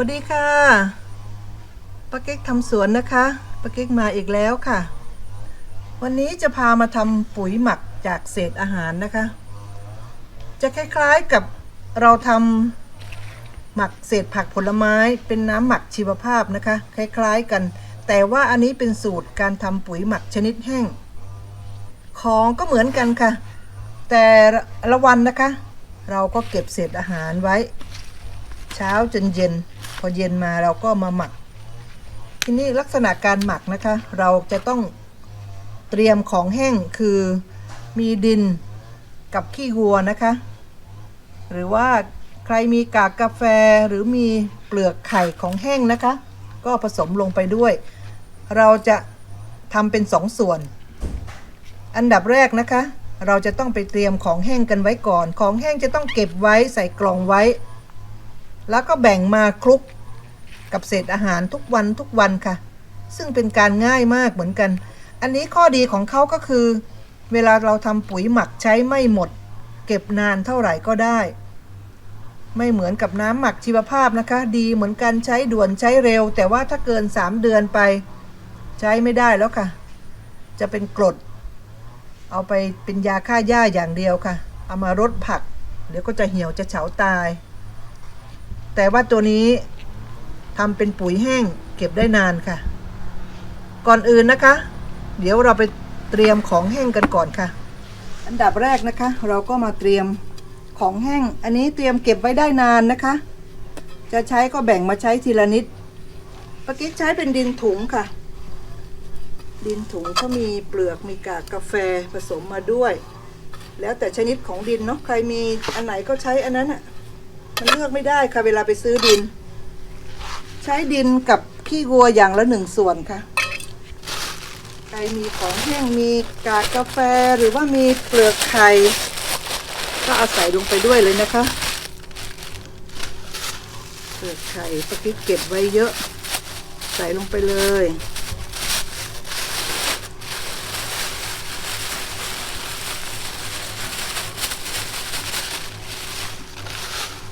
วัสดีค่ะป้าเก๊กทำสวนนะคะป้าเก๊กมาอีกแล้วค่ะ วันนี้จะพามาทำปุ๋ยหมักจากเศษอาหารนะคะ จะคล้ายๆกับเราทำหมักเศษผักผลไม้ เป็นน้ำหมักชีวภาพนะคะ คล้ายๆกัน แต่ว่าอันนี้เป็นสูตรการทำปุ๋ยหมักชนิดแห้ง ของก็เหมือนกันค่ะ แต่ละวันนะคะ เราก็เก็บเศษอาหารไว้ เช้าจนเย็น พอเย็นมาเราก็มาหมัก ทีนี้ลักษณะการหมักนะคะ เราจะต้องเตรียมของแห้งคือมีดินกับขี้วัวนะคะ หรือว่าใครมีกากกาแฟหรือมีเปลือกไข่ของแห้งนะคะ ก็ผสมลงไปด้วย เราจะทำเป็นสองส่วน อันดับแรกนะคะ เราจะต้องไปเตรียมของแห้งกันไว้ก่อน ของแห้งจะต้องเก็บไว้ใส่กล่องไว้ แล้วก็แบ่งมาคลุกกับเศษอาหารทุกวันทุกวันค่ะ ซึ่งเป็นการง่ายมากเหมือนกัน อันนี้ข้อดีของเขาก็คือ เวลาเราทำปุ๋ยหมักใช้ไม่หมด เก็บนานเท่าไหร่ก็ได้ ไม่เหมือนกับน้ำหมักชีวภาพนะคะ ดีเหมือนกันใช้ด่วนใช้เร็ว แต่ว่าถ้าเกิน 3 เดือนไป ใช้ไม่ได้แล้วค่ะ จะเป็นกรด เอาไปเป็นยาฆ่าหญ้าอย่างเดียวค่ะ เอามารดผัก เดี๋ยวก็จะเหี่ยวจะเฉาตาย แต่ว่าตัวนี้ทำเป็นปุ๋ยแห้งเก็บได้นานค่ะ ก่อนอื่นนะคะ เดี๋ยวเราไปเตรียมของแห้งกันก่อนค่ะ อันดับแรกนะคะ เราก็มาเตรียมของแห้ง อันนี้เตรียมเก็บไว้ได้นานนะคะ จะใช้ก็แบ่งมาใช้ทีละนิดปะกิ๊กใช้เป็นดินถุงค่ะ ดินถุงเขามีเปลือกมีกากกาแฟผสมมาด้วย แล้วแต่ชนิดของดินเนาะใครมีอันไหนก็ใช้อันนั้นอะ มันเลือกไม่ได้ค่ะเวลาไปซื้อดิน ใช้ดินกับขี้วัวอย่างละหนึ่งส่วนค่ะใครมีของแห้งมีกากกาแฟหรือว่ามีเปลือกไข่ก็เอาใส่ลงไปด้วยเลยนะคะ เปลือกไข่ปะกิ๊กเก็บไว้เยอะ ใส่ลงไปเลย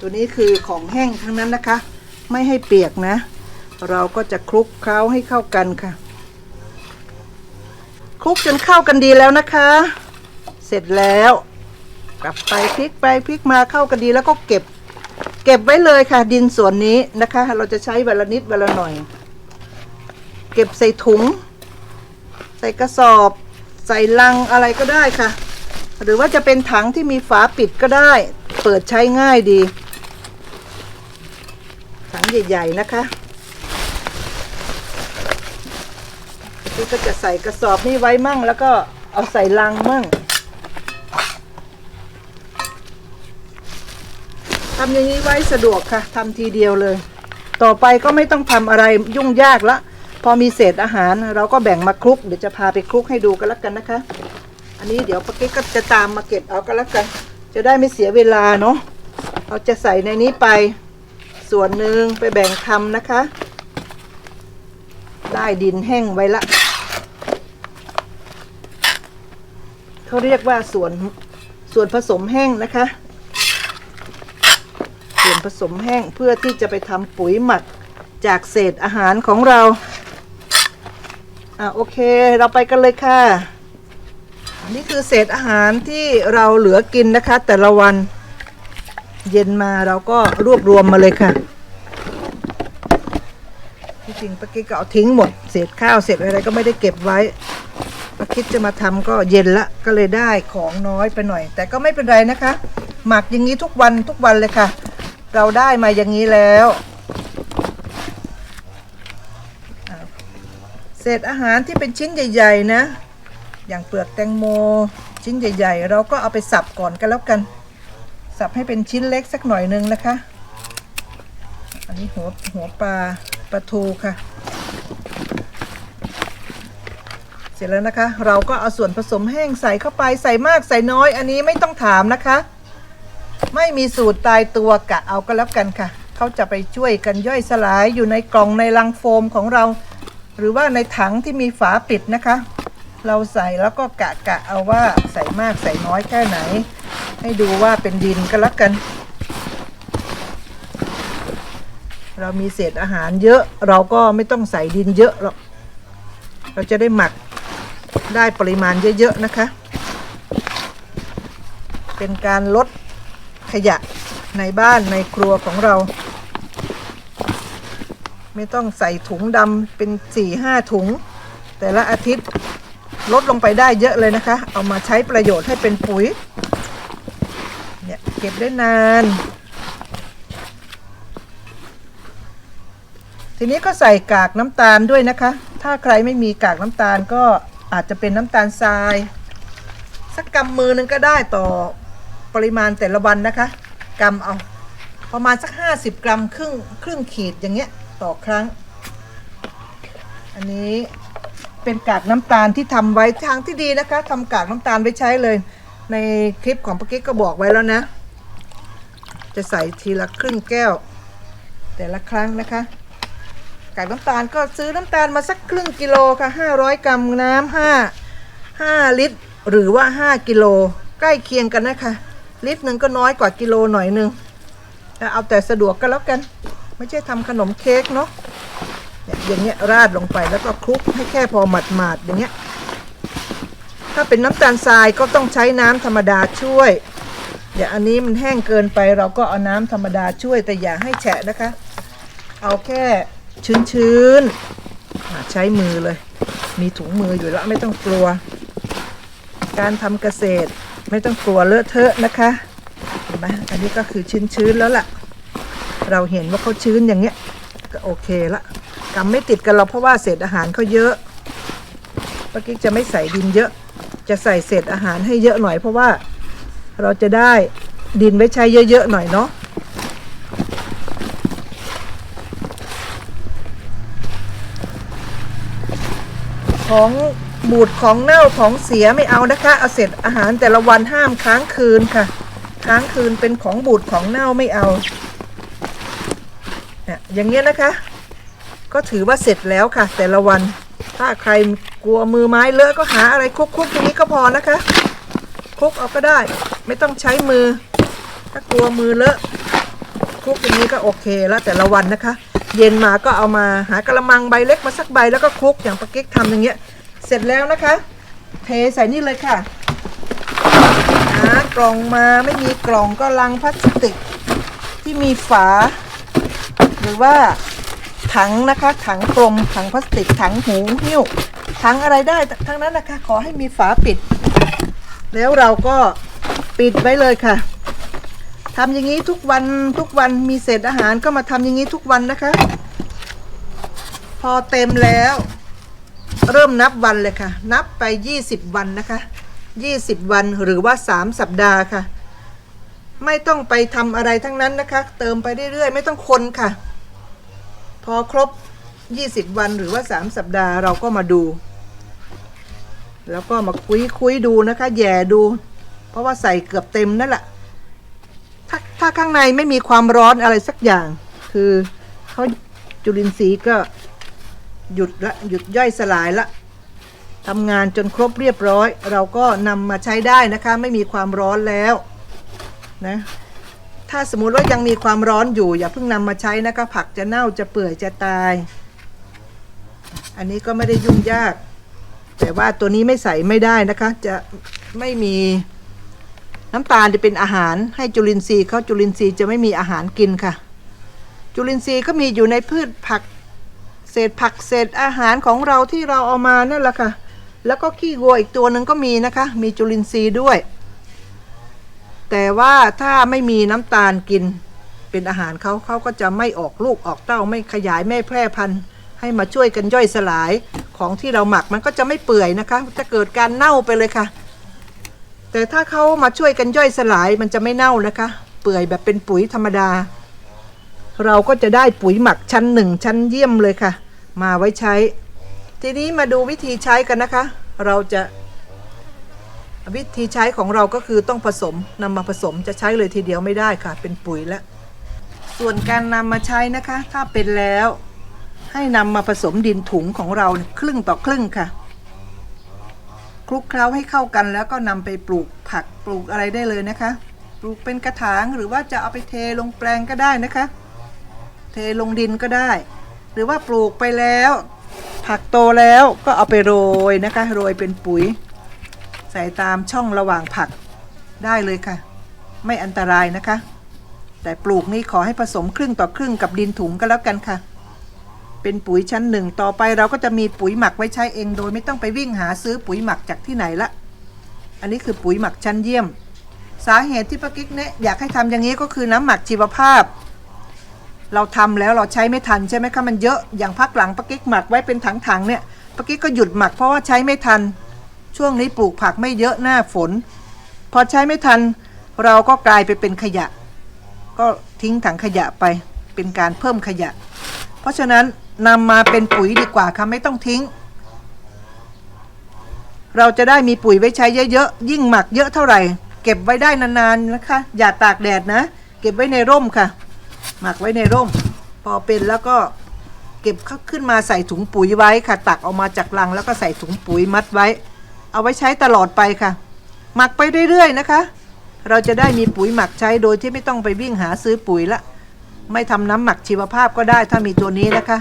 ตัวนี้คือของแห้งทั้งนั้นนะคะ ไม่ให้เปียกนะ เราก็จะคลุกเคล้าให้เข้ากันค่ะ คลุกจนเข้ากันดีแล้วนะคะ เสร็จแล้วกลับไปพลิกไปพลิกมาเข้ากันดีแล้วก็เก็บ เก็บไว้เลยค่ะ ดินส่วนนี้นะคะ เราจะใช้วันละนิดวันละหน่อย เก็บใส่ถุง ใส่กระสอบ ใส่ลังอะไรก็ได้ค่ะหรือว่าจะเป็นถังที่มีฝาปิดก็ได้ เปิดใช้ง่ายดี ใหญ่ ๆ นะคะพี่ก็จะใส่กระสอบนี้ไว้มั่ง แล้วก็เอาใส่ลังมั่งทำอย่างนี้ไว้สะดวกค่ะทำทีเดียวเลย ต่อไปก็ไม่ต้องทำอะไรยุ่งยากละ พอมีเศษอาหารเราก็แบ่งมาคลุก เดี๋ยวจะพาไปคลุกให้ดูกันแล้วกันนะคะ อันนี้เดี๋ยวปากิ๊กก็จะตามมาเก็บเอากันแล้วกัน จะได้ไม่เสียเวลาเนาะเราจะใส่ในนี้ไป ส่วนหนึ่งไปแบ่งทำนะคะ ได้ดินแห้งไว้ละ เขาเรียกว่าส่วนส่วนผสมแห้งนะคะ ส่วนผสมแห้งเพื่อที่จะไปทำปุ๋ยหมักจากเศษอาหารของเรา อะโอเคเราไปกันเลยค่ะนนี้คือเศษอาหารที่เราเหลือกินนะคะ แต่ละวัน เย็นมาเราก็รวบรวมมาเลยค่ะที่จริงป้ากิ๊กก็เอาทิ้งหมด เศษข้าวเศษอะไรก็ไม่ได้เก็บไว้ป้าคิดจะมาทำก็เย็นละก็เลยได้ของน้อยไปหน่อย แต่ก็ไม่เป็นไรนะคะ หมักอย่างนี้ทุกวันทุกวันเลยค่ะ เราได้มาอย่างนี้แล้วเศษอาหารที่เป็นชิ้นใหญ่ ๆ นะ อย่างเปลือกแตงโม ชิ้นใหญ่ ๆ เราก็เอาไปสับก่อนกันแล้วกัน สับให้เป็นชิ้นเล็กสักหน่อยนึงนะคะ อันนี้หัวหัวปลาปลาทูค่ะ เสร็จแล้วนะคะ เราก็เอาส่วนผสมแห้งใส่เข้าไปใส่มากใส่น้อย อันนี้ไม่ต้องถามนะคะ ไม่มีสูตรตายตัวกะเอาก็แล้วกันค่ะเขาจะไปช่วยกันย่อยสลายอยู่ในกล่องในลังโฟมของเรา หรือว่าในถังที่มีฝาปิดนะคะ เราใส่แล้วก็กะกะเอาว่าใส่มากใส่น้อยแค่ไหน ให้ดูว่าเป็นดินก็แล้วกัน เรามีเศษอาหารเยอะเราก็ไม่ต้องใส่ดินเยอะหรอก เราจะได้หมักได้ปริมาณเยอะ ๆ นะคะ เป็นการลดขยะในบ้านในครัวของเรา ไม่ต้องใส่ถุงดำเป็นสี่ห้าถุง แต่ละอาทิตย์ลดลงไปได้เยอะเลยนะคะ เอามาใช้ประโยชน์ให้เป็นปุ๋ย เก็บได้นาน ทีนี้ก็ใส่กากน้ำตาลด้วยนะคะ ถ้าใครไม่มีกากน้ำตาลก็อาจจะเป็นน้ำตาลทราย สักกำมือหนึงก็ได้ต่อปริมาณแต่ละวันนะคะกำเอาประมาณสัก 50 กรัมครึ่งครึ่งขีดอย่างเงี้ยต่อครั้ง อันนี้เป็นกากน้ำตาลที่ทำไว้ทางที่ดีนะคะทำกากน้ำตาลไว้ใช้เลย ในคลิปของปากิ๊กก็บอกไว้แล้วนะ จะใส่ทีละครึ่งแก้ว แต่ละครั้งนะคะกากน้ำตาลก็ซื้อน้ำตาลมาสักครึ่งกิโลค่ะ 500 กรัมน้ำ5 5 ลิตร หรือว่า 5 กิโลใกล้เคียงกันนะคะ ลิตรหนึ่งก็น้อยกว่ากิโลหน่อยนึงเอาแต่สะดวกก็แล้วกัน ไม่ใช่ทำขนมเค้กเนาะอย่างเงี้ยราดลงไปแล้วก็คลุกให้แค่พอหมาดๆอย่างเงี้ยถ้าเป็นน้ำตาลทรายก็ต้องใช้น้ำธรรมดาช่วย อย่าอันนี้มันแห้งเกินไปเราก็เอาน้ำธรรมดาช่วยแต่อย่าให้แฉะนะคะ เอาแค่ชื้นๆใช้มือเลย มีถุงมืออยู่แล้วไม่ต้องกลัว การทำเกษตรไม่ต้องกลัวเลอะเทอะนะคะเห็นไหมอันนี้ก็คือชื้นๆแล้วล่ะ เราเห็นว่าเขาชื้นอย่างเงี้ยก็โอเคละกำไม่ติดกันเราเพราะว่าเศษอาหารเขาเยอะเมื่อกี้จะไม่ใส่ดินเยอะ จะใส่เศษอาหารให้เยอะหน่อยเพราะว่า เราจะได้ดินไว้ใช้เยอะ ๆ หน่อยเนาะของบูดของเน่าของเสียไม่เอานะคะ เอาเศษอาหารแต่ละวันห้ามค้างคืนค่ะ ค้างคืนเป็นของบูดของเน่าไม่เอาเนี่ยอย่างเงี้ยนะคะ ก็ถือว่าเสร็จแล้วค่ะ แต่ละวัน ถ้าใครกลัวมือไม้เลอะก็หาอะไรคลุกๆตรงนี้ก็พอนะคะ คลุกเอาก็ได้ ไม่ต้องใช้มือ ถ้ากลัวมือเลอะคลุกอย่างนี้ก็โอเคแล้วแต่ละวันนะคะ เย็นมาก็เอามาหากระมังใบเล็กมาสักใบแล้วก็คลุกอย่างปากิ๊กทำอย่างเงี้ย เสร็จแล้วนะคะ เทใส่นี่เลยค่ะหากล่องมาไม่มีกล่องก็ลังพลาสติกที่มีฝา หรือว่าถังนะคะถังกลมถังพลาสติกถังหูหิ้วถังอะไรได้ทั้งนั้นนะคะ ขอให้มีฝาปิด แล้วเราก็ปิดไว้เลยค่ะทำอย่างนี้ทุกวันทุกวันมีเศษอาหารก็มาทำอย่างนี้ทุกวันนะคะ พอเต็มแล้ว เริ่มนับวันเลยค่ะ นับไป 20 วันนะคะ 20 วันหรือว่า 3 สัปดาห์ค่ะ ไม่ต้องไปทำอะไรทั้งนั้นนะคะ เติมไปเรื่อยๆ ไม่ต้องคนค่ะ พอครบ 20 วันหรือว่า 3 สัปดาห์เราก็มาดู แล้วก็มาคุยคุยดูนะคะแย่ดู เพราะว่าใส่เกือบเต็มนั่นแหละถ้าถ้าข้างในไม่มีความร้อนอะไรสักอย่าง คือเขาจุลินทรีย์ก็หยุดละหยุดย่อยสลายละทำงานจนครบเรียบร้อย เราก็นำมาใช้ได้นะคะ ไม่มีความร้อนแล้วนะถ้าสมมุติว่ายังมีความร้อนอยู่ อย่าเพิ่งนำมาใช้นะคะผักจะเน่าจะเปื่อยจะตาย อันนี้ก็ไม่ได้ยุ่งยาก แต่ว่าตัวนี้ไม่ใส่ไม่ได้นะคะ จะไม่มีน้ำตาลจะเป็นอาหารให้จุลินทรีย์เขาจุลินทรีย์จะไม่มีอาหารกินค่ะ จุลินทรีย์ก็มีอยู่ในพืชผักเศษผักเศษอาหารของเราที่เราเอามานั่นแหละค่ะ แล้วก็ขี้วัวอีกตัวหนึ่งก็มีนะคะ มีจุลินทรีย์ด้วย แต่ว่าถ้าไม่มีน้ำตาลกินเป็นอาหารเขาเขาก็จะไม่ออกลูกออกเต้าไม่ขยายไม่แพร่พันธุ์ให้มาช่วยกันย่อยสลาย ของที่เราหมักมันก็จะไม่เปื่อยนะคะ จะเกิดการเน่าไปเลยค่ะ แต่ถ้าเขามาช่วยกันย่อยสลายมันจะไม่เน่านะคะ เปื่อยแบบเป็นปุ๋ยธรรมดา เราก็จะได้ปุ๋ยหมักชั้นหนึ่งชั้นเยี่ยมเลยค่ะ มาไว้ใช้ ทีนี้มาดูวิธีใช้กันนะคะ เราจะ วิธีใช้ของเราก็คือต้องผสมนำมาผสมจะใช้เลยทีเดียวไม่ได้ค่ะ เป็นปุ๋ยแล้วส่วนการนำมาใช้นะคะ ถ้าเป็นแล้ว ให้นำมาผสมดินถุงของเราครึ่งต่อครึ่งค่ะคลุกเคล้าให้เข้ากันแล้วก็นำไปปลูกผักปลูกอะไรได้เลยนะคะ ปลูกเป็นกระถางหรือว่าจะเอาไปเทลงแปลงก็ได้นะคะ เทลงดินก็ได้ หรือว่าปลูกไปแล้ว ผักโตแล้วก็เอาไปโรยนะคะ โรยเป็นปุ๋ย ใส่ตามช่องระหว่างผักได้เลยค่ะ ไม่อันตรายนะคะ แต่ปลูกนี่ขอให้ผสมครึ่งต่อครึ่งกับดินถุงก็แล้วกันค่ะ เป็นปุ๋ยชั้นหนึ่งต่อไปเราก็จะมีปุ๋ยหมักไว้ใช้เองโดยไม่ต้องไปวิ่งหาซื้อปุ๋ยหมักจากที่ไหนละ อันนี้คือปุ๋ยหมักชั้นเยี่ยม สาเหตุที่ป้ากิ๊กเนี่ยอยากให้ทำอย่างนี้ก็คือน้ำหมักชีวภาพ เราทำแล้วเราใช้ไม่ทันใช่ไหมคะมันเยอะอย่างพักหลังป้ากิ๊กหมักไว้เป็นถังๆเนี่ยป้ากิ๊กก็หยุดหมักเพราะว่าใช้ไม่ทัน ช่วงนี้ปลูกผักไม่เยอะหน้าฝน พอใช้ไม่ทันเราก็กลายไปเป็นขยะ ก็ทิ้งถังขยะไปเป็นการเพิ่มขยะ เพราะฉะนั้น นำมาเป็นปุ๋ยดีกว่าค่ะไม่ต้องทิ้ง เราจะได้มีปุ๋ยไว้ใช้เยอะๆยิ่งหมักเยอะเท่าไหร่ เก็บไว้ได้นานๆนะคะ อย่าตากแดดนะ เก็บไว้ในร่มค่ะ หมักไว้ในร่ม พอเป็นแล้วก็เก็บขึ้นมาใส่ถุงปุ๋ยไว้ค่ะ ตักออกมาจากลังแล้วก็ใส่ถุงปุ๋ยมัดไว้ เอาไว้ใช้ตลอดไปค่ะ หมักไปเรื่อยๆนะคะ เราจะได้มีปุ๋ยหมักใช้โดยที่ไม่ต้องไปวิ่งหาซื้อปุ๋ยละไม่ทำน้ำหมักชีวภาพก็ได้ถ้ามีตัวนี้นะคะ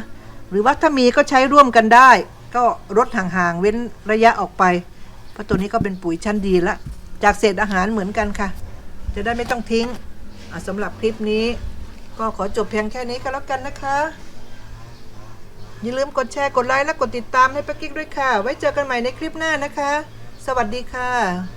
รือว่าถ้ามีก็ใช้ร่วมกันได้ ก็ลดห่างๆเว้นระยะออกไป เพราะตัวนี้ก็เป็นปุ๋ยชั้นดีละ จากเศษอาหารเหมือนกันค่ะ จะได้ไม่ต้องทิ้งสำหรับคลิปนี้ ก็ขอจบเพียงแค่นี้ก็แล้วกันนะคะอย่าลืมกดแชร์กดไลค์และกดติดตามให้ป้ากิ๊กด้วยค่ะ ไว้เจอกันใหม่ในคลิปหน้านะคะ สวัสดีค่ะ